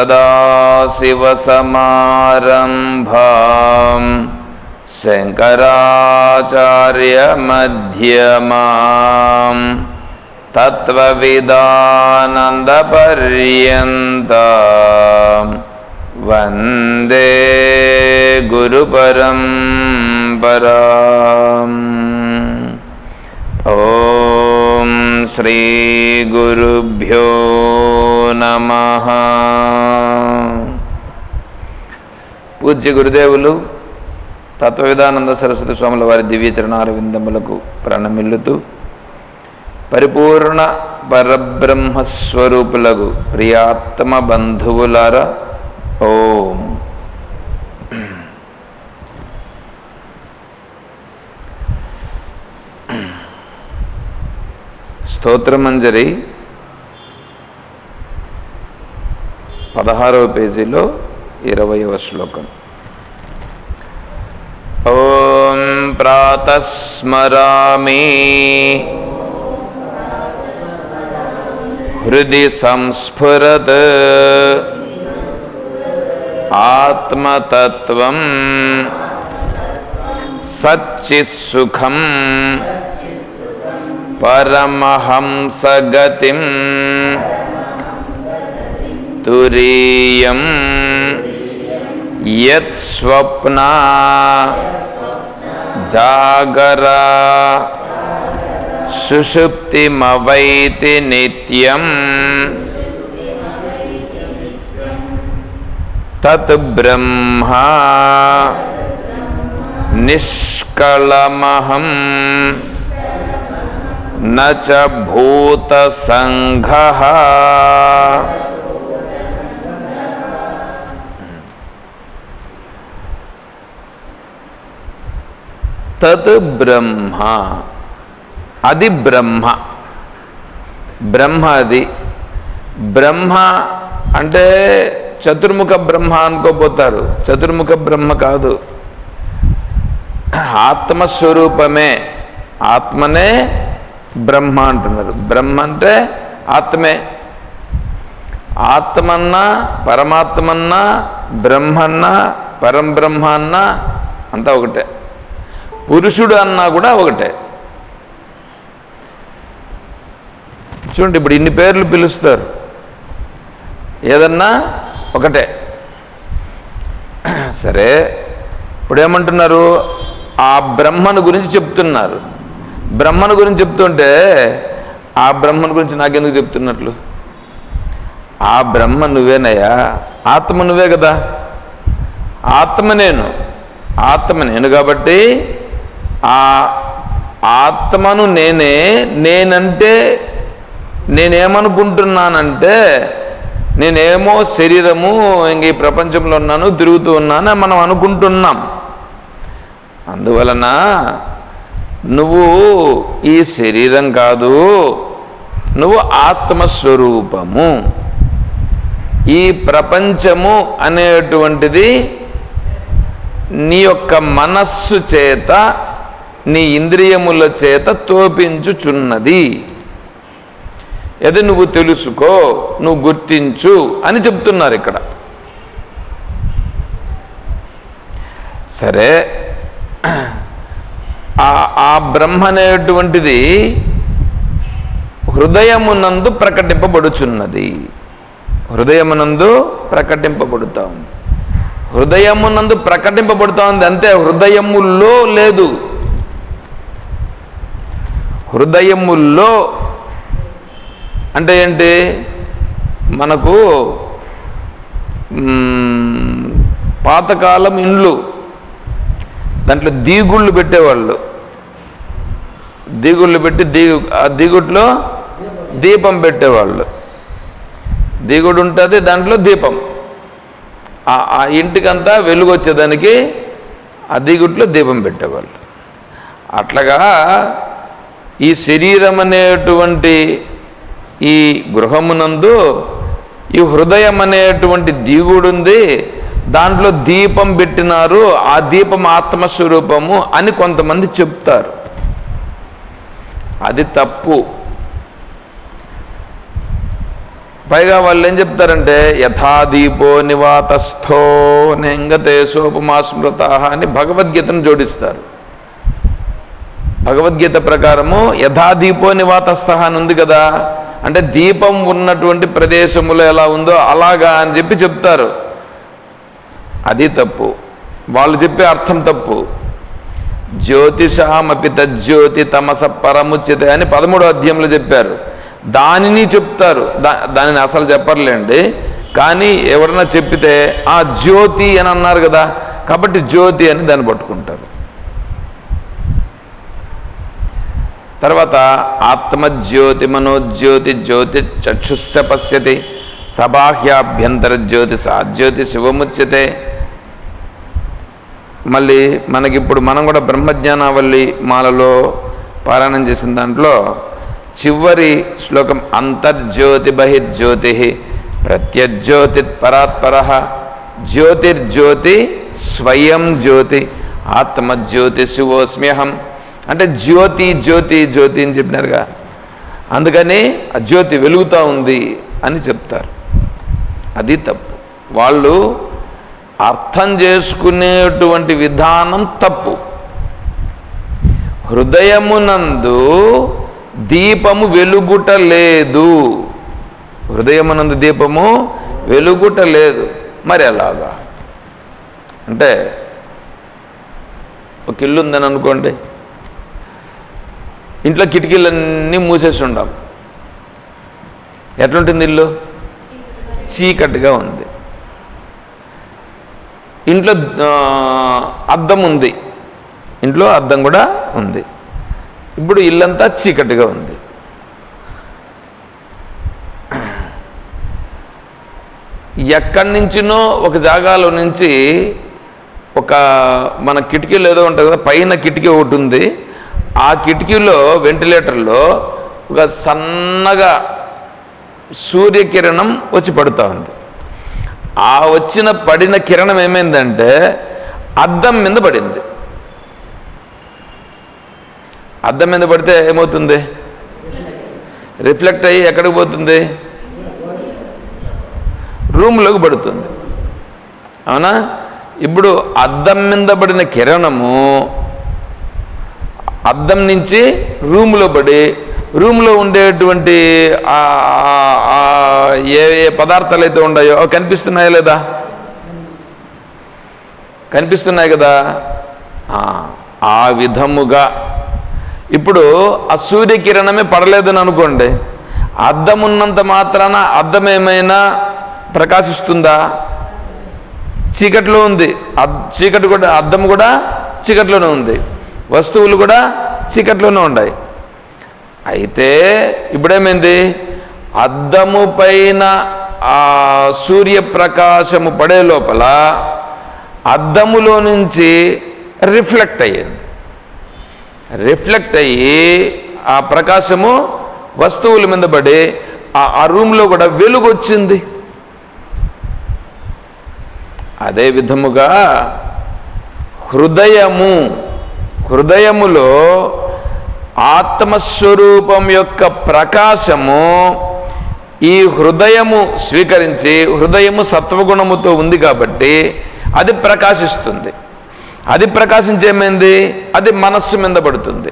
सदाशिवसमारम्भां शङ्कराचार्यमध्यमाम् तत्त्वविदानन्दपर्यन्ता वन्दे गुरुपरम्पराम् श्रीगुरुभ्यो नमः పూజ్య గురుదేవులు తత్వవిధానంద సరస్వతి స్వాముల వారి దివ్యచరణాల విందములకు ప్రణమిల్లుతూ పరిపూర్ణ పరబ్రహ్మస్వరూపులకు ప్రియాత్మ బంధువులారా ఓం స్తోత్రమంజరి పదహారవ పేజీలో ఇరవయవ శ్లోకం. ఓం ప్రాతస్మరామి హృది సంస్ఫురత్ ఆత్మతత్వం సచ్చిత్సుఖం परमहंसगतिं तुरीयं यत्स्वप्ना जागरा सुषुप्तिमवैति नित्यम् तत् ब्रह्मा निष्कलमहम् న చ భూతసంఘ తత్ బ్రహ్మ. అది బ్రహ్మ. బ్రహ్మ అది. బ్రహ్మ అంటే చతుర్ముఖ బ్రహ్మ అనుకోపోతారు. చతుర్ముఖ బ్రహ్మ కాదు. ఆత్మస్వరూపమే. ఆత్మనే బ్రహ్మ అంటున్నారు. బ్రహ్మ అంటే ఆత్మే. ఆత్మన్నా పరమాత్మన్నా బ్రహ్మన్నా పరంబ్రహ్మ అన్నా అంతా ఒకటే. పురుషుడు అన్నా కూడా ఒకటే. చూడండి ఇప్పుడు ఇన్ని పేర్లు పిలుస్తారు. ఏదన్నా ఒకటే. సరే ఇప్పుడు ఏమంటున్నారు ఆ బ్రహ్మను గురించి చెప్తున్నారు. బ్రహ్మను గురించి చెప్తుంటే ఆ బ్రహ్మను గురించి నాకెందుకు చెప్తున్నట్లు? ఆ బ్రహ్మ నువ్వేనయ్యా ఆత్మ నువ్వే కదా. ఆత్మ నేను ఆత్మ నేను కాబట్టి ఆ ఆత్మను నేనే నేనంటే నేనేమనుకుంటున్నానంటే నేనేమో శరీరము ఇంక ఈ ప్రపంచంలో ఉన్నాను తిరుగుతూ ఉన్నాను మనం అనుకుంటున్నాం. అందువలన నువ్వు ఈ శరీరం కాదు నువ్వు ఆత్మస్వరూపము. ఈ ప్రపంచము అనేటువంటిది నీ యొక్క మనస్సు చేత నీ ఇంద్రియముల చేత తోపించుచున్నది. అది నువ్వు తెలుసుకో నువ్వు గుర్తించు అని చెప్తున్నారు ఇక్కడ. సరే ఆ బ్రహ్మ అనేటువంటిది హృదయమునందు ప్రకటింపబడుచున్నది. హృదయమునందు ప్రకటింపబడుతూ ఉంది. హృదయమునందు ప్రకటింపబడుతూ ఉంది అంతే హృదయముల్లో లేదు. హృదయముల్లో అంటే ఏంటి? మనకు పాతకాలం ఇండ్లు దాంట్లో దీగుళ్ళు పెట్టేవాళ్ళు. దిగుళ్ళు పెట్టి దిగు ఆ దిగుట్లో దీపం పెట్టేవాళ్ళు. దిగుడు ఉంటుంది దాంట్లో దీపం. ఆ ఇంటికంతా వెలుగు వచ్చేదానికి ఆ దిగుట్లో దీపం పెట్టేవాళ్ళు. అట్లాగా ఈ శరీరం అనేటువంటి ఈ గృహమునందు ఈ హృదయం అనేటువంటి దిగుడుంది దాంట్లో దీపం పెట్టినారు ఆ దీపం ఆత్మస్వరూపము అని కొంతమంది చెప్తారు. అది తప్పు. పైగా వాళ్ళు ఏం చెప్తారంటే యథాదీపో నివాతస్థో నెంగతే సోపమాస్మృత అని భగవద్గీతను జోడిస్తారు. భగవద్గీత ప్రకారము యథాదీపో నివాతస్థ అని ఉంది కదా అంటే దీపం ఉన్నటువంటి ప్రదేశములో ఎలా ఉందో అలాగా అని చెప్పి చెప్తారు. అది తప్పు. వాళ్ళు చెప్పే అర్థం తప్పు. జ్యోతిషామపి తజ్జ్యోతి తమస పరముచిత అని పదమూడో అధ్యాయంలో చెప్పారు. దానిని చెప్తారు. దా దానిని అసలు చెప్పర్లేండి. కానీ ఎవరన్నా చెప్పితే ఆ జ్యోతి అని అన్నారు కదా కాబట్టి జ్యోతి అని దాన్ని పట్టుకుంటారు. తర్వాత ఆత్మజ్యోతి మనోజ్యోతి జ్యోతి చక్షుస్స పశ్యతి సబాహ్యాభ్యంతర జ్యోతి సాజ్యోతి శివముచ్యతే మళ్ళీ మనకిప్పుడు మనం కూడా బ్రహ్మజ్ఞానావల్లి మాలలో పారాయణం చేసిన దాంట్లో చివరి శ్లోకం అంతర్జ్యోతి బహిర్జ్యోతి ప్రత్యజ్యోతి పరాత్పర జ్యోతిర్జ్యోతి స్వయం జ్యోతి ఆత్మజ్యోతి శివోస్మ్యహం అంటే జ్యోతి జ్యోతి జ్యోతి అని చెప్పినారుగా. అందుకని ఆ జ్యోతి వెలుగుతూ ఉంది అని చెప్తారు. అది తప్పు. వాళ్ళు అర్థం చేసుకునేటువంటి విధానం తప్పు. హృదయమునందు దీపము వెలుగుట లేదు. హృదయమునందు దీపము వెలుగుట లేదు. మరి ఎలాగా? అంటే ఒక ఇల్లు ఉందని అనుకోండి. ఇంట్లో కిటికీలన్నీ మూసేసి ఉండాం ఎట్లుంటుంది ఇల్లు? చీకటిగా ఉంది. ఇంట్లో అద్దం ఉంది. ఇంట్లో అద్దం కూడా ఉంది. ఇప్పుడు ఇల్లంతా చీకటిగా ఉంది. ఎక్కడి నుంచినో ఒక జాగాలో నుంచి ఒక మన కిటికీలో ఏదో ఉంటుంది కదా పైన కిటికీ ఒకటి ఉంది. ఆ కిటికీలో వెంటిలేటర్లో ఒక సన్నగా సూర్యకిరణం వచ్చి పడుతూ ఉంది. ఆ వచ్చిన పడిన కిరణం ఏమైందంటే అద్దం మీద పడింది. అద్దం మీద పడితే ఏమవుతుంది? రిఫ్లెక్ట్ అయ్యి ఎక్కడికి పోతుంది? రూమ్లోకి పడుతుంది. అవునా? ఇప్పుడు అద్దం మీద పడిన కిరణము అద్దం నుంచి రూమ్లో పడి రూమ్లో ఉండేటువంటి ఏ ఏ పదార్థాలు అయితే ఉన్నాయో అవి కనిపిస్తున్నాయా లేదా? కనిపిస్తున్నాయి కదా? ఆ, విధముగా. ఇప్పుడు ఆ సూర్యకిరణమే పడలేదని అనుకోండి. అద్దం ఉన్నంత మాత్రాన అద్దం ఏమైనా ప్రకాశిస్తుందా? చీకట్లో ఉంది. అద్- చీకటి కూడా అద్దం కూడా చీకట్లోనే ఉంది. వస్తువులు కూడా చీకట్లోనే ఉన్నాయి. అయితే ఇప్పుడేమైంది? అద్దము పైన ఆ సూర్యప్రకాశము పడే లోపల అద్దములో నుంచి రిఫ్లెక్ట్ అయ్యింది. రిఫ్లెక్ట్ అయ్యి ఆ ప్రకాశము వస్తువుల మీద పడి ఆ- రూమ్లో కూడా వెలుగు వచ్చింది. అదే విధముగా హృదయము హృదయములో ఆత్మస్వరూపం యొక్క ప్రకాశము ఈ హృదయము స్వీకరించి హృదయము సత్వగుణముతో ఉంది కాబట్టి అది ప్రకాశిస్తుంది. అది ప్రకాశించేమైంది? అది మనస్సు మీద పడుతుంది.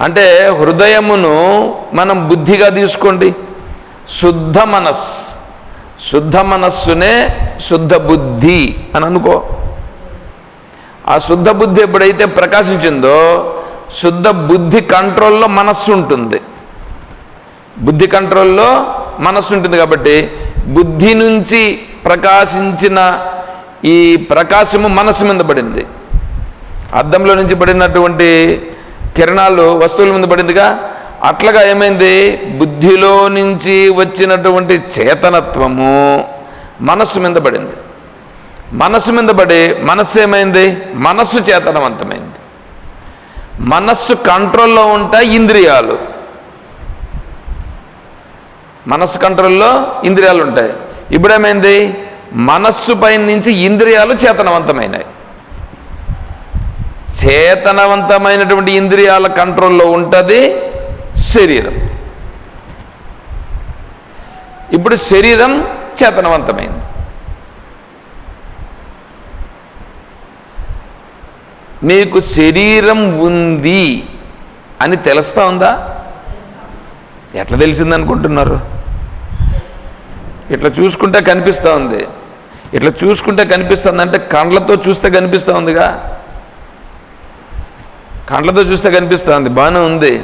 అంటే హృదయమును మనం బుద్ధిగా తీసుకోండి. శుద్ధ మనస్సు శుద్ధ మనస్సునే శుద్ధ బుద్ధి అని అనుకో. ఆ శుద్ధ బుద్ధి ఎప్పుడైతే ప్రకాశించిందో శుద్ధ బుద్ధి కంట్రోల్లో మనస్సు ఉంటుంది. బుద్ధి కంట్రోల్లో మనస్సు ఉంటుంది కాబట్టి బుద్ధి నుంచి ప్రకాశించిన ఈ ప్రకాశము మనస్సు మీద పడింది. అద్దంలో నుంచి పడినటువంటి కిరణాలు వస్తువుల మీద పడిందిగా. అట్లాగా ఏమైంది? బుద్ధిలో నుంచి వచ్చినటువంటి చేతనత్వము మనస్సు మీద పడింది. మనస్సు మీద పడి మనస్సు ఏమైంది? మనస్సు చేతనవంతమైంది. మనస్సు కంట్రోల్లో ఉంటాయి ఇంద్రియాలు. మనస్సు కంట్రోల్లో ఇంద్రియాలు ఉంటాయి. ఇప్పుడేమైంది? మనస్సు పైన నుంచి ఇంద్రియాలు చేతనవంతమైనవి చేతనవంతమైనటువంటి ఇంద్రియాల కంట్రోల్లో ఉంటుంది శరీరం. ఇప్పుడు శరీరం చేతనవంతమైంది. మీకు శరీరం ఉంది అని తెలుస్తా ఉందా? ఎట్లా తెలిసిందనుకుంటున్నారు ఇట్లా చూసుకుంటే కనిపిస్తూ ఉంది. ఇట్లా చూసుకుంటే కనిపిస్తుంది అంటే కండ్లతో చూస్తే కనిపిస్తూ ఉందిగా? కండ్లతో చూస్తే కనిపిస్తూ ఉంది. బాగానే ఉంది.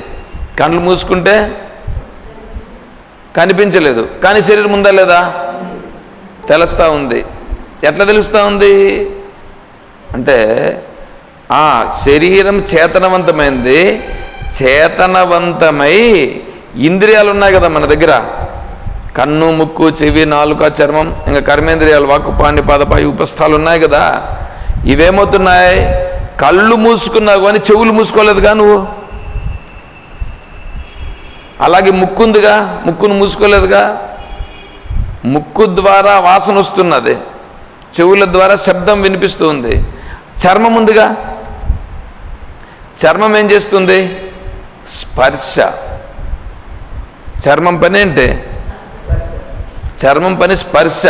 కండ్లు మూసుకుంటే కనిపించలేదు. కానీ శరీరం ఉందా లేదా? తెలుస్తూ ఉంది. ఎట్లా తెలుస్తూ ఉంది? అంటే ఆ శరీరం చేతనవంతమైంది. చేతనవంతమై ఇంద్రియాలు ఉన్నాయి కదా మన దగ్గర. కన్ను ముక్కు చెవి నాలుక చర్మం ఇంకా కర్మేంద్రియాలు వాక్కు పాండి పాదపాయి ఉపస్థాలు ఉన్నాయి కదా. ఇవేమవుతున్నాయి? కళ్ళు మూసుకున్నావు కానీ చెవులు మూసుకోలేదుగా నువ్వు? అలాగే ముక్కుందిగా? ముక్కును మూసుకోలేదుగా? ముక్కు ద్వారా వాసన వస్తున్నది. చెవుల ద్వారా శబ్దం వినిపిస్తుంది చర్మం ఉందిగా? చర్మం ఏం చేస్తుంది? స్పర్శ. చర్మం పని ఏంటి? చర్మం పని స్పర్శ.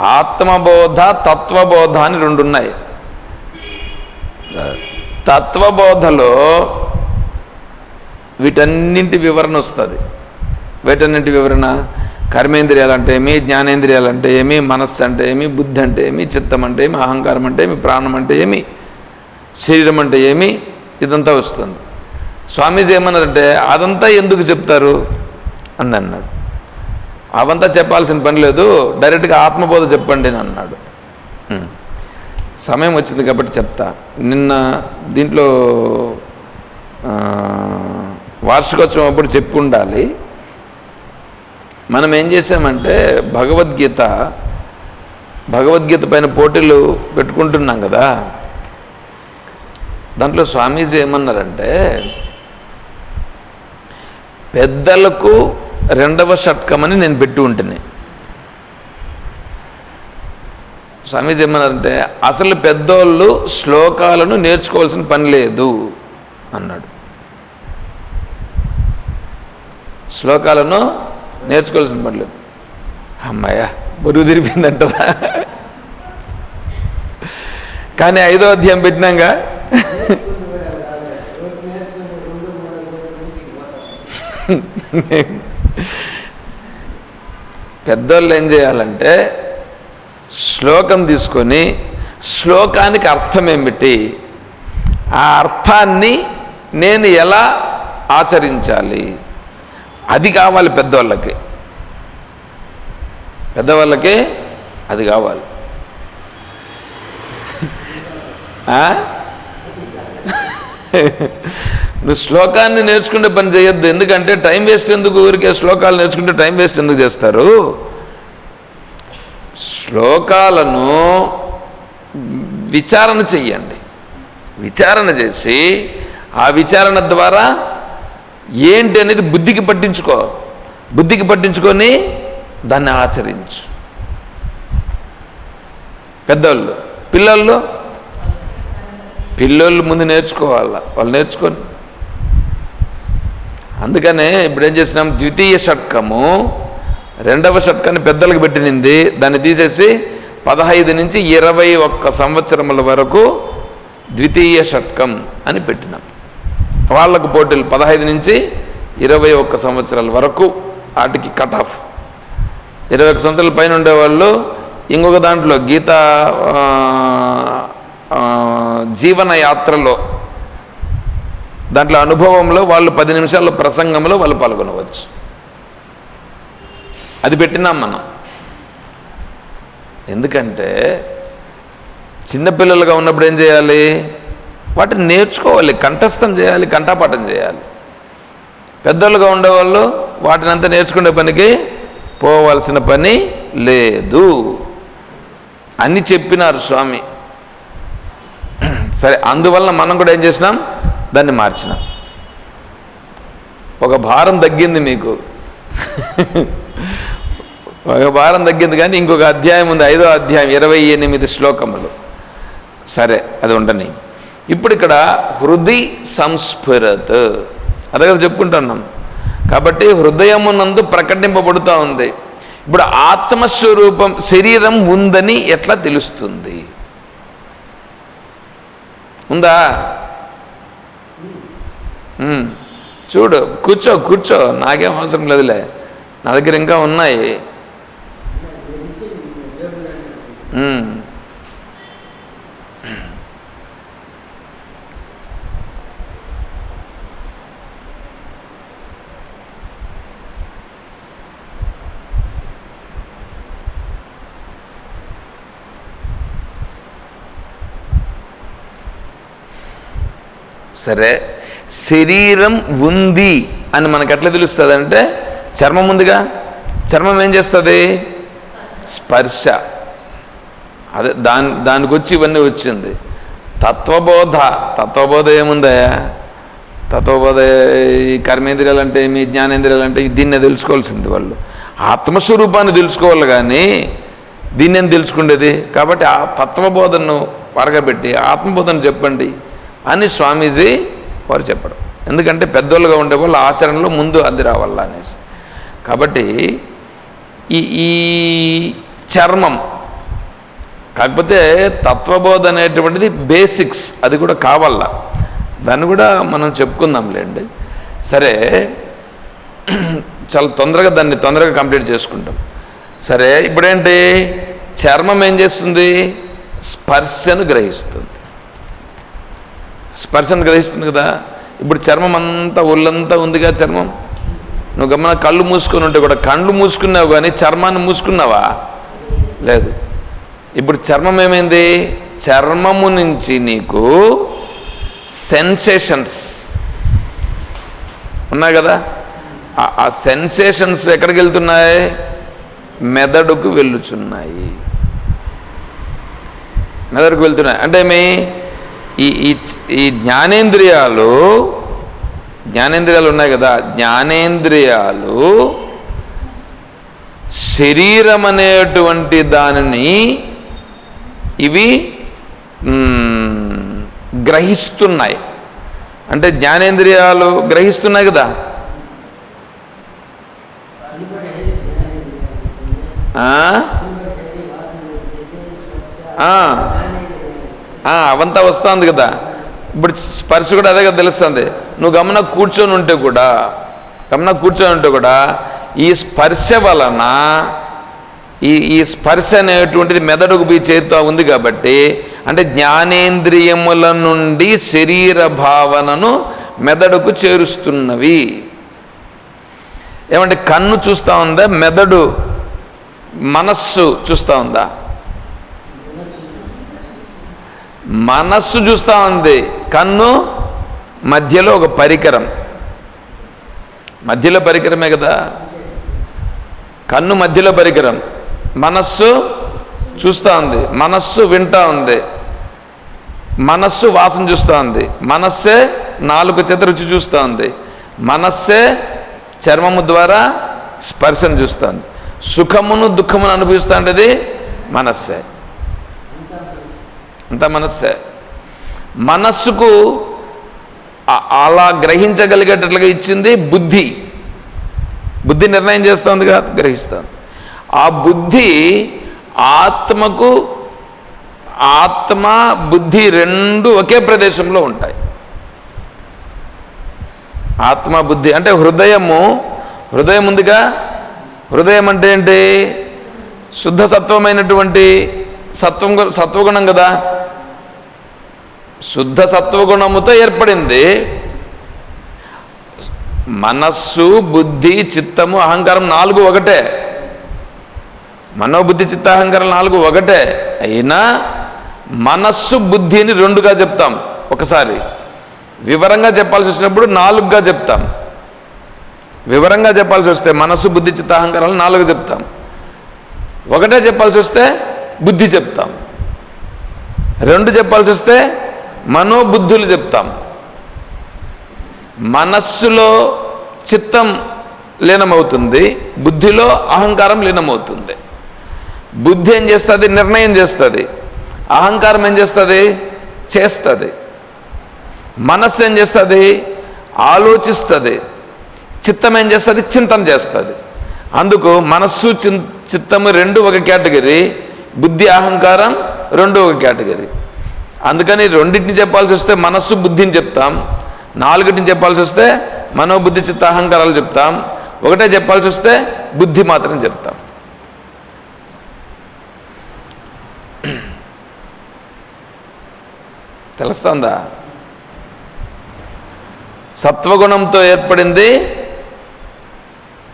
ఆత్మబోధ తత్వబోధ అని రెండు ఉన్నాయి తత్వబోధలో వీటన్నింటి వివరణ వస్తుంది. వీటన్నింటి వివరణ కర్మేంద్రియాలు అంటే ఏమి జ్ఞానేంద్రియాలు అంటే ఏమి మనస్సు అంటే ఏమి బుద్ధి అంటే ఏమి చిత్తం అంటే ఏమి అహంకారం అంటే ఏమి ప్రాణం అంటే ఏమి? శరీరం అంటే ఏమి? ఇదంతా వస్తుంది. స్వామీజీ ఏమన్నారంటే అదంతా ఎందుకు చెప్తారు? అని అన్నాడు. అవంతా చెప్పాల్సిన పని లేదు డైరెక్ట్గా ఆత్మబోధ చెప్పండి అని అన్నాడు. సమయం వచ్చింది కాబట్టి చెప్తా. నిన్న దీంట్లో వార్షికోత్సవం అప్పుడు చెప్పి ఉండాలి. మనం ఏం చేసామంటే భగవద్గీత భగవద్గీత పైన పోటీలు పెట్టుకుంటున్నాం కదా. దాంట్లో స్వామీజీ ఏమన్నారంటే పెద్దలకు రెండవ షట్కమని నేను పెట్టి ఉంటుంది స్వామీజీ ఏమన్నారంటే అసలు పెద్దోళ్ళు శ్లోకాలను నేర్చుకోవాల్సిన పని లేదు అన్నాడు. శ్లోకాలను నేర్చుకోవాల్సిన పని లేదు. అమ్మాయ బరువు తిరిపిందంటారా కానీ ఐదో అధ్యాయం పెట్టినాక పెద్దోళ్ళు ఏం చేయాలంటే శ్లోకం తీసుకొని శ్లోకానికి అర్థం ఏమిటి? ఆ అర్థాన్ని నేను ఎలా ఆచరించాలి? అది కావాలి పెద్దవాళ్ళకి పెద్దవాళ్ళకి అది కావాలి. నువ్వు శ్లోకాన్ని నేర్చుకుంటే పని చేయొద్దు. ఎందుకంటే టైం వేస్ట్ ఎందుకు ఊరికే శ్లోకాలు నేర్చుకుంటే టైం వేస్ట్ ఎందుకు చేస్తారు? శ్లోకాలను విచారణ చెయ్యండి. విచారణ చేసి ఆ విచారణ ద్వారా ఏంటి అనేది బుద్ధికి పట్టించుకో. బుద్ధికి పట్టించుకొని దాన్ని ఆచరించు. పెద్దోళ్ళు పిల్లలు పిల్లోళ్ళు ముందు నేర్చుకోవాల? వాళ్ళు నేర్చుకొని అందుకనే ఇప్పుడు ఏం చేసినాం? ద్వితీయ షట్కము రెండవ షట్కాన్ని పెద్దలకు పెట్టినింది. దాన్ని తీసేసి పదహైదు నుంచి ఇరవై ఒక్క సంవత్సరముల వరకు ద్వితీయ షట్కం అని పెట్టినాం. వాళ్ళకు పోటీలు పదహైదు నుంచి ఇరవై ఒక్క సంవత్సరాల వరకు వాటికి కట్ ఆఫ్ ఇరవై ఒక్క సంవత్సరాల పైన ఉండేవాళ్ళు ఇంకొక దాంట్లో గీత జీవన యాత్రలో దాంట్లో అనుభవంలో వాళ్ళు పది నిమిషాల ప్రసంగంలో వాళ్ళు పాల్గొనవచ్చు. అది పెట్టినాం మనం. ఎందుకంటే చిన్నపిల్లలుగా ఉన్నప్పుడు ఏం చేయాలి? వాటిని నేర్చుకోవాలి కంఠస్థం చేయాలి కంఠపాఠం చేయాలి. పెద్దోళ్ళుగా ఉండేవాళ్ళు వాటిని అంతా నేర్చుకునే పనికి పోవాల్సిన పని లేదు. అని చెప్పినారు స్వామి. సరే అందువల్ల మనం కూడా ఏం చేసినాం? దాన్ని మార్చినాం. ఒక భారం తగ్గింది మీకు. ఒక భారం తగ్గింది కానీ ఇంకొక అధ్యాయం ఉంది ఐదో అధ్యాయం ఇరవై ఎనిమిది శ్లోకములు. సరే అది ఉండని. ఇప్పుడు ఇక్కడ హృది సంస్ఫురత్. అదే కదా చెప్పుకుంటున్నాం. కాబట్టి హృదయమునందు ప్రకటింపబడుతూ ఉంది. ఇప్పుడు ఆత్మస్వరూపం శరీరం ఉందని ఎట్లా తెలుస్తుంది? ఉందా ఉమ్. చూడు కూర్చో కూర్చో నాకేం అవసరం లేదులే నా దగ్గర ఇంకా ఉన్నాయి సరే శరీరం ఉంది అని మనకు ఎట్లా తెలుస్తుంది అంటే చర్మం ఉందిగా చర్మం ఏం చేస్తుంది? స్పర్శ. అదే దాని దానికి వచ్చి ఇవన్నీ వచ్చింది. తత్వబోధ. తత్వబోధ ఏముందయా తత్వబోధ ఈ కర్మేంద్రియాలు అంటే మీ జ్ఞానేంద్రియాలు అంటే దీన్నే తెలుసుకోవాల్సింది వాళ్ళు. ఆత్మస్వరూపాన్ని తెలుసుకోవాలి కానీ దీన్నేం తెలుసుకునేది కాబట్టి ఆ తత్వబోధను పరగబెట్టి ఆత్మబోధన చెప్పండి. అని స్వామీజీ వారు చెప్పడం. ఎందుకంటే పెద్దోళ్ళుగా ఉండే వాళ్ళు ఆచరణలో ముందు అది రావాలా అనేసి. కాబట్టి ఈ ఈ చర్మం కాకపోతే తత్వబోధ అనేటువంటిది బేసిక్స్ అది కూడా కావాలా? దాన్ని కూడా మనం చెప్పుకుందాంలేండి. సరే చాలా తొందరగా దాన్ని తొందరగా కంప్లీట్ చేసుకుంటాం. సరే ఇప్పుడేంటి? చర్మం ఏం చేస్తుంది? స్పర్శను గ్రహిస్తుంది. స్పర్శను గ్రహిస్తుంది కదా. ఇప్పుడు చర్మం అంతా ఒళ్ళంతా ఉందిగా చర్మం. నువ్వు గమన కళ్ళు మూసుకొని ఉంటే కూడా కళ్ళు మూసుకున్నావు కానీ చర్మాన్ని మూసుకున్నావా? లేదు. ఇప్పుడు చర్మం ఏమైంది? చర్మము నుంచి నీకు సెన్సేషన్స్ ఉన్నాయి కదా. ఆ- సెన్సేషన్స్ ఎక్కడికి వెళ్తున్నాయి? మెదడుకు వెళ్ళుచున్నాయి. మెదడుకు వెళ్తున్నాయి. అంటే ఏమి? ఈ ఈ ఈ జ్ఞానేంద్రియాలు జ్ఞానేంద్రియాలు ఉన్నాయి కదా జ్ఞానేంద్రియాలు శరీరం అనేటువంటి దానిని ఇవి గ్రహిస్తున్నాయి. అంటే జ్ఞానేంద్రియాలు గ్రహిస్తున్నాయి కదా. ఆ? అవంతా వస్తుంది కదా. ఇప్పుడు స్పర్శ కూడా అదే కదా తెలుస్తుంది. నువ్వు గమన కూర్చొని ఉంటే కూడా గమన కూర్చొని ఉంటే కూడా ఈ స్పర్శ వలన ఈ ఈ స్పర్శ అనేటువంటిది మెదడుకు పోయి చేరుతూ ఉంది కాబట్టి అంటే జ్ఞానేంద్రియముల నుండి శరీర భావనను మెదడుకు చేరుస్తున్నవి. ఏమంటే కన్ను చూస్తూ ఉందా? మెదడు మనస్సు చూస్తూ ఉందా? మనస్సు చూస్తూ ఉంది. కన్ను మధ్యలో ఒక పరికరం. మధ్యలో పరికరమే కదా? కన్ను మధ్యలో పరికరం. మనస్సు చూస్తూ ఉంది. మనస్సు వింటా ఉంది. మనస్సు వాసన చూస్తూ ఉంది. మనస్సే నాలుగు చేత రుచి చూస్తూ ఉంది. మనస్సే చర్మము ద్వారా స్పర్శను చూస్తుంది సుఖమును దుఃఖమును అనుభవిస్తూ ఉండేది మనస్సే. అంతా మనస్సే. మనస్సుకు అలా గ్రహించగలిగేటట్లుగా ఇచ్చింది బుద్ధి. బుద్ధి నిర్ణయం చేస్తుంది కదా గ్రహిస్తుంది. ఆ బుద్ధి ఆత్మకు ఆత్మ బుద్ధి రెండు ఒకే ప్రదేశంలో ఉంటాయి. ఆత్మ బుద్ధి అంటే హృదయము హృదయం ఉందిగా? హృదయం అంటే ఏంటి? శుద్ధ సత్వమైనటువంటి సత్వం సత్వగుణం కదా? శుద్ధ సత్వగుణముతో ఏర్పడింది. మనస్సు బుద్ధి చిత్తము అహంకారం నాలుగు ఒకటే. మనోబుద్ధి చిత్త అహంకారం నాలుగు ఒకటే. అయినా మనస్సు బుద్ధిని రెండుగా చెప్తాం ఒకసారి. వివరంగా చెప్పాల్సి వచ్చినప్పుడు నాలుగుగా చెప్తాం. వివరంగా చెప్పాల్సి వస్తే మనస్సు బుద్ధి చిత్త అహంకారాలు నాలుగు చెప్తాం. ఒకటే చెప్పాల్సి వస్తే బుద్ధి చెప్తాం. రెండు చెప్పాల్సి వస్తే మనోబుద్ధులు చెప్తాం. మనస్సులో చిత్తం లీనమవుతుంది బుద్ధిలో అహంకారం లీనమవుతుంది. బుద్ధి ఏం చేస్తుంది? నిర్ణయం చేస్తుంది. అహంకారం ఏం చేస్తుంది? చేస్తుంది. మనస్సు ఏం చేస్తుంది? ఆలోచిస్తుంది. చిత్తం ఏం చేస్తుంది? చింతన చేస్తుంది. అందుకు మనస్సు చిత్తము రెండు ఒక కేటగిరీ. బుద్ధి అహంకారం రెండవ కేటగిరీ. అందుకని రెండింటిని చెప్పాల్సి వస్తే మనస్సు బుద్ధిని చెప్తాం. నాలుగిటిని చెప్పాల్సి వస్తే మనోబుద్ధి చిత్త అహంకారాలు చెప్తాం. ఒకటే చెప్పాల్సి వస్తే బుద్ధి మాత్రం చెప్తాం. తెలుస్తుందా? సత్వగుణంతో ఏర్పడింది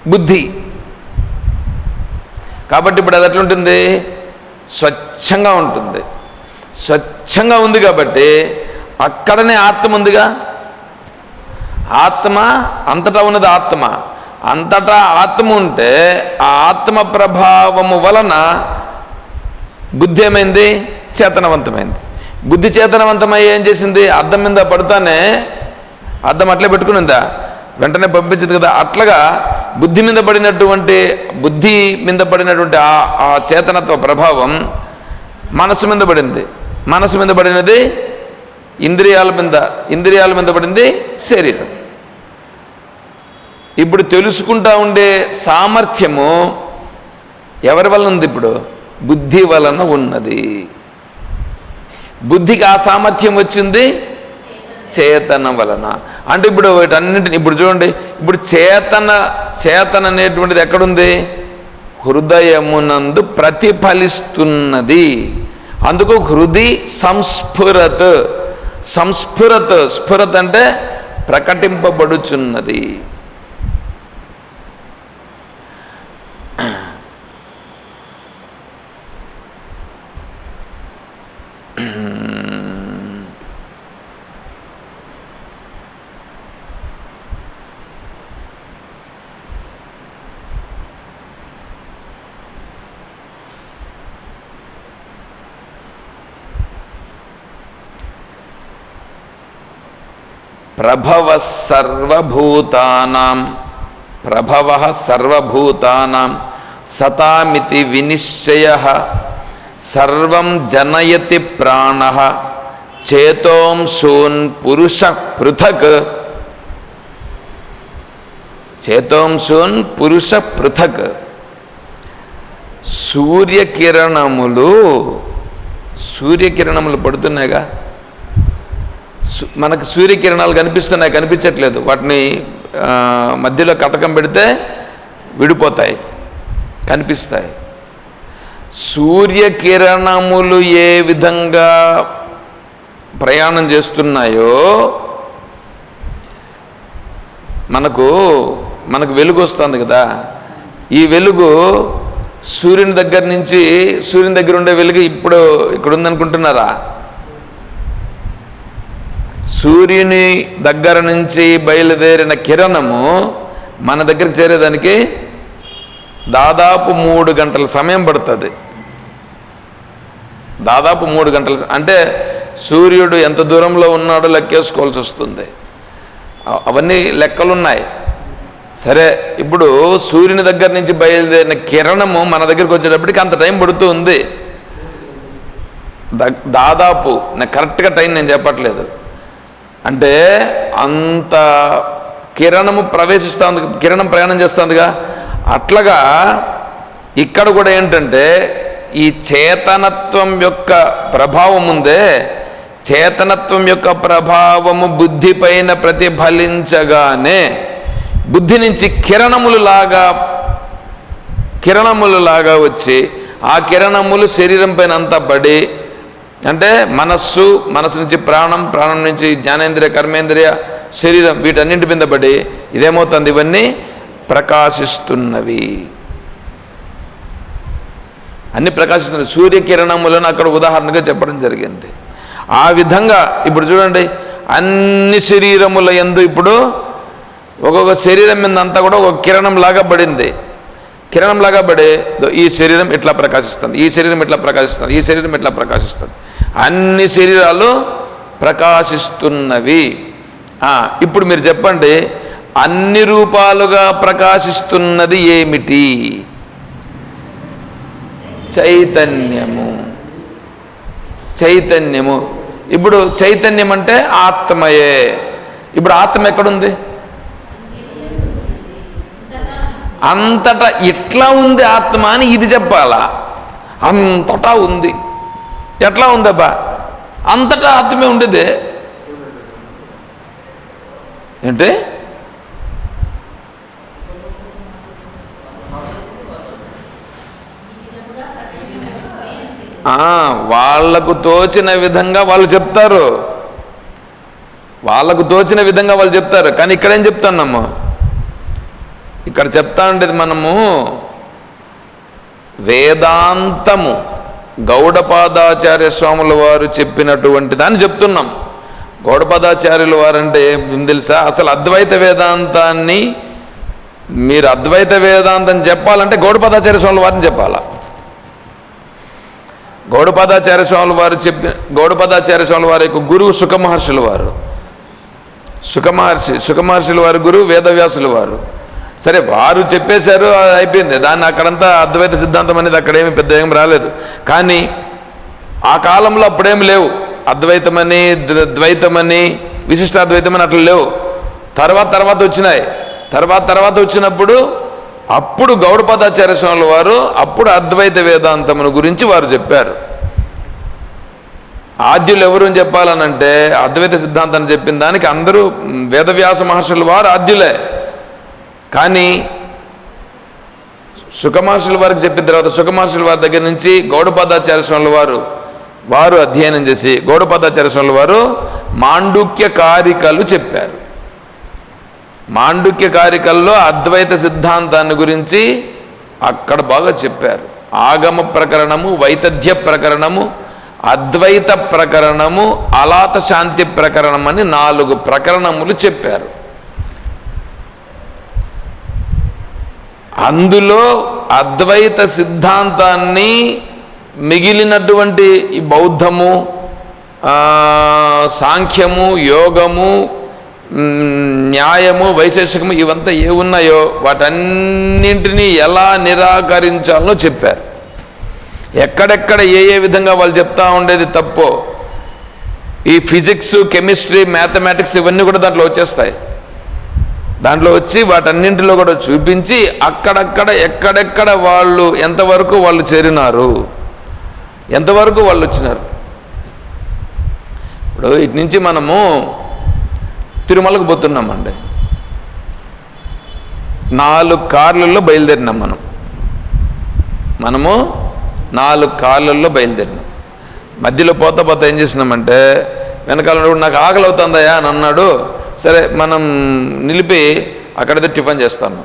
బుద్ధి. కాబట్టి ఇప్పుడు అది ఎట్లుంటుంది? స్వచ్ఛంగా ఉంటుంది. స్వచ్ఛంగా ఉంది కాబట్టి అక్కడనే ఆత్మ ఉందిగా? ఆత్మ అంతటా ఉన్నది ఆత్మ. అంతటా ఆత్మ ఉంటే ఆ ఆత్మ ప్రభావము వలన బుద్ధి ఏమైంది? చేతనవంతమైంది. బుద్ధి చేతనవంతమై ఏం చేసింది? అద్దం మీద పడతానే అద్దం అట్లే పెట్టుకునిందా? వెంటనే పంపించింది కదా. అట్లాగా బుద్ధి మీద పడినటువంటి బుద్ధి మీద పడినటువంటి ఆ ఆ చేతనత్వ ప్రభావం మనసు మీద పడింది. మనసు మీద పడినది ఇంద్రియాల మీద ఇంద్రియాల మీద పడింది శరీరం. ఇప్పుడు తెలుసుకుంటా ఉండే సామర్థ్యము ఎవరి వలన ఉంది ఇప్పుడు? బుద్ధి వలన ఉన్నది. బుద్ధికి ఆ సామర్థ్యం వచ్చింది చేతన వలన. అంటే ఇప్పుడు వీటన్నింటిని ఇప్పుడు చూడండి ఇప్పుడు చేతన చేతన అనేటువంటిది ఎక్కడుంది? హృదయమునందు ప్రతిఫలిస్తున్నది. అందుకు హృది సంస్ఫురత్. సంస్ఫురత్ స్ఫురత్ అంటే ప్రకటింపబడుచున్నది. ప్రభవ సర్వభూతానాం ప్రభవ సర్వభూతానాం. సతామితి వినిశ్చయ. సర్వం జనయతి ప్రాణ. చేతోంశూన్ పురుష పృథక్. చేతోంశూన్ పురుష పృథక్. సూర్యకిరణములు సూర్యకిరణములు పడుతున్నాయిగా. మనకు సూర్యకిరణాలు కనిపిస్తున్నాయి కనిపించట్లేదు. వాటిని మధ్యలో కటకం పెడితే విడిపోతాయి కనిపిస్తాయి. సూర్యకిరణములు ఏ విధంగా ప్రయాణం చేస్తున్నాయో మనకు మనకు వెలుగు వస్తుంది కదా. ఈ వెలుగు సూర్యుని దగ్గర నుంచి సూర్యుని దగ్గర ఉండే వెలుగు ఇప్పుడు ఇక్కడ ఉందనుకుంటున్నారా సూర్యుని దగ్గర నుంచి బయలుదేరిన కిరణము మన దగ్గరికి చేరేదానికి దాదాపు మూడు గంటల సమయం పడుతుంది. దాదాపు మూడు గంటల అంటే సూర్యుడు ఎంత దూరంలో ఉన్నాడో లెక్కేసుకోవాల్సి వస్తుంది. అవన్నీ లెక్కలున్నాయి. సరే ఇప్పుడు సూర్యుని దగ్గర నుంచి బయలుదేరిన కిరణము మన దగ్గరికి వచ్చేటప్పటికి అంత టైం పడుతూ ఉంది. దా- దాదాపు నాకు కరెక్ట్గా టైం నేను చెప్పట్లేదు. అంటే అంత కిరణము ప్రవేశిస్తుంది కిరణం ప్రయాణం చేస్తుందిగా. అట్లాగా ఇక్కడ కూడా ఏంటంటే ఈ చేతనత్వం యొక్క ప్రభావం ఉందే చేతనత్వం యొక్క ప్రభావము బుద్ధి పైన ప్రతిఫలించగానే బుద్ధి నుంచి కిరణములు లాగా కిరణములు లాగా వచ్చి ఆ కిరణములు శరీరం పైన అంతా పడి అంటే మనస్సు మనసు నుంచి ప్రాణం ప్రాణం నుంచి జ్ఞానేంద్రియ కర్మేంద్రియ శరీరం వీటన్నింటి మీద పడి ఇదేమవుతుంది ఇవన్నీ ప్రకాశిస్తున్నవి. అన్ని ప్రకాశిస్తున్నవి. సూర్యకిరణములను అక్కడ ఉదాహరణగా చెప్పడం జరిగింది. ఆ విధంగా ఇప్పుడు చూడండి అన్ని శరీరముల ఎందు ఇప్పుడు ఒక్కొక్క శరీరం మీద అంతా కూడా ఒక కిరణం లాగా పడింది. కిరణం లాగా ఈ శరీరం ఇట్లా ప్రకాశిస్తుంది? ఈ శరీరం ఇట్లా ప్రకాశిస్తుంది? ఈ శరీరం ఇట్లా ప్రకాశిస్తుంది? అన్ని శరీరాలు ప్రకాశిస్తున్నవి. ఇప్పుడు మీరు చెప్పండి అన్ని రూపాలుగా ప్రకాశిస్తున్నది ఏమిటి? చైతన్యము. చైతన్యము. ఇప్పుడు చైతన్యం అంటే ఆత్మయే. ఇప్పుడు ఆత్మ ఎక్కడుంది? అంతటా ఇట్లా ఉంది ఆత్మ అని ఇది చెప్పాలా? అంతటా ఉంది. ఎట్లా ఉందబ్బా? అంతటా ఆత్మే ఉండేదే. ఏంటి? ఆ, వాళ్ళకు తోచిన విధంగా వాళ్ళు చెప్తారు. వాళ్ళకు తోచిన విధంగా వాళ్ళు చెప్తారు. కానీ ఇక్కడేం చెప్తున్నాము ఇక్కడ చెప్తా ఉండేది మనము వేదాంతము గౌడపాదాచార్య స్వాముల వారు చెప్పినటువంటి దాన్ని చెప్తున్నాం. గౌడపాదాచార్యుల వారు అంటే ఏం తెలుసా? అసలు అద్వైత వేదాంతాన్ని మీరు అద్వైత వేదాంతం చెప్పాలంటే గౌడపాదాచార్య స్వాముల వారిని చెప్పాలా? గౌడపాదాచార్య స్వాముల వారు చెప్పిన గౌడపాదాచార్య స్వాముల వారి యొక్క గురువు సుఖమహర్షుల వారు. సుఖమహర్షి సుఖమహర్షుల వారి గురువు వేదవ్యాసుల వారు. సరే వారు చెప్పేశారు అది అయిపోయింది. దాన్ని అక్కడంతా అద్వైత సిద్ధాంతం అనేది అక్కడేమి పెద్ద ఏం రాలేదు. కానీ ఆ కాలంలో అప్పుడేమి లేవు. అద్వైతమని ద్వైతమని విశిష్టాద్వైతమని అట్లా లేవు. తర్వాత తర్వాత వచ్చినాయి. తర్వాత తర్వాత వచ్చినప్పుడు అప్పుడు గౌడపాదాచార్య స్వాముల వారు అప్పుడు అద్వైత వేదాంతమును గురించి వారు చెప్పారు. ఆద్యులు ఎవరు చెప్పాలనంటే అద్వైత సిద్ధాంతాన్ని చెప్పిన దానికి అందరూ వేదవ్యాస మహర్షులు వారు ఆద్యులే. కానీ సుఖమాసుల వారికి చెప్పిన తర్వాత సుఖమాసుల వారి దగ్గర నుంచి గౌడపాదాచార్య స్వాముల వారు వారు అధ్యయనం చేసి గౌడపాదాచార్య స్వాముల వారు మాండుక్య కారికలు చెప్పారు. మాండుక్య కారికల్లో అద్వైత సిద్ధాంతాన్ని గురించి అక్కడ బాగా చెప్పారు. ఆగమ ప్రకరణము వైతథ్య ప్రకరణము అద్వైత ప్రకరణము అలాత శాంతి ప్రకరణం అని నాలుగు ప్రకరణములు చెప్పారు. అందులో అద్వైత సిద్ధాంతాన్ని మిగిలినటువంటి ఈ బౌద్ధము సాంఖ్యము యోగము న్యాయము వైశేషికము ఇవంతా ఏ ఉన్నాయో వాటన్నింటినీ ఎలా నిరాకరించాలనో చెప్పారు. ఎక్కడెక్కడ ఏ ఏ విధంగా వాళ్ళు చెప్తా ఉండేది తప్పో ఈ ఫిజిక్స్ కెమిస్ట్రీ మ్యాథమెటిక్స్ ఇవన్నీ కూడా దాంట్లో వచ్చేస్తాయి. దాంట్లో వచ్చి వాటన్నింటిలో కూడా చూపించి అక్కడక్కడ ఎక్కడెక్కడ వాళ్ళు ఎంతవరకు వాళ్ళు చేరినారు? ఎంతవరకు వాళ్ళు వచ్చినారు? ఇప్పుడు ఇటు నుంచి మనము తిరుమలకు పోతున్నామండి. నాలుగు కార్లలో బయలుదేరినాం మనం. మనము నాలుగు కార్లలో బయలుదేరినాం. మధ్యలో పోతా పోతా ఏం చేసినామంటే వెనకాల నాకు ఆకలి అవుతుందయా అని అన్నాడు. సరే మనం నిలిపి అక్కడైతే టిఫిన్ చేస్తాను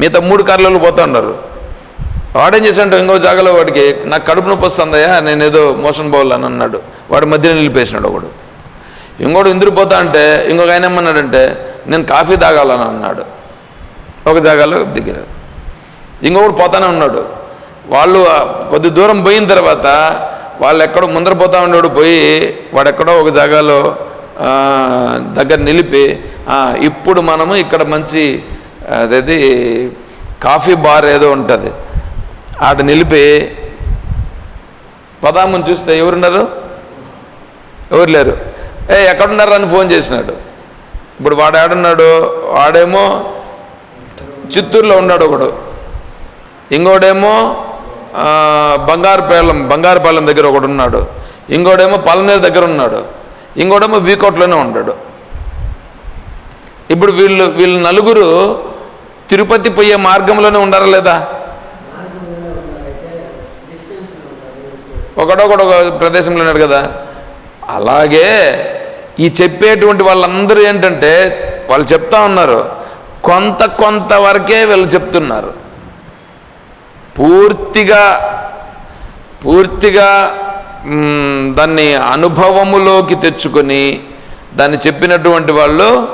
మిగతా మూడు కార్లలో పోతా ఉన్నారు. వాడేం చేశాడు ఇంకో జాగాలో వాడికి నాకు కడుపు నొప్పి వస్తుందయ్యా నేను ఏదో మోషన్ పోవాలని అన్నాడు. వాడు మధ్యలో నిలిపేసినాడు ఒకడు. ఇంకోడు ఇందిరిపోతా పోతా అంటే ఇంకొక ఆయన ఏమన్నాడంటే నేను కాఫీ తాగాలని అన్నాడు. ఒక జాగాలో దిగారు ఇంకొకడు పోతానే ఉన్నాడు. వాళ్ళు కొద్ది దూరం పోయిన తర్వాత వాళ్ళు ఎక్కడో ముందర పోతా ఉండేవాడు పోయి వాడెక్కడో ఒక జాగాలో దగ్గర నిలిపి ఇప్పుడు మనము ఇక్కడ మంచి అదేది కాఫీ బార్ ఏదో ఉంటుంది. ఆడ నిలిపి పదాముని చూస్తే ఎవరున్నారు? ఎవరు లేరు. ఏ ఎక్కడున్నారు అని ఫోన్ చేసినాడు. ఇప్పుడు వాడు ఆడున్నాడు వాడేమో చిత్తూరులో ఉన్నాడు ఒకడు. ఇంకోడేమో ఆ, బంగారుపాలెం బంగారుపాలెం దగ్గర ఒకడు ఉన్నాడు. ఇంకోడేమో పలనేరు దగ్గర ఉన్నాడు. ఇంకోడేమో బీకోట్లోనే ఉన్నాడు ఇప్పుడు వీళ్ళు వీళ్ళు నలుగురు తిరుపతి పోయే మార్గంలోనే ఉండరా లేదా? ఒకడొకడు ఒక ప్రదేశంలో ఉన్నాడు కదా. అలాగే ఈ చెప్పేటువంటి వాళ్ళందరూ ఏంటంటే వాళ్ళు చెప్తా ఉన్నారు కొంత కొంత వరకే వీళ్ళు చెప్తున్నారు. పూర్తిగా పూర్తిగా దాన్ని అనుభవములోకి తెచ్చుకొని దాన్ని చెప్పినటువంటి వాళ్ళు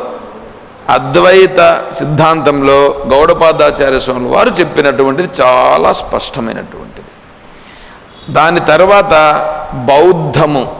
అద్వైత సిద్ధాంతంలో గౌడపాదాచార్య స్వామి వారు చెప్పినటువంటిది చాలా స్పష్టమైనటువంటిది. దాని తర్వాత బౌద్ధము.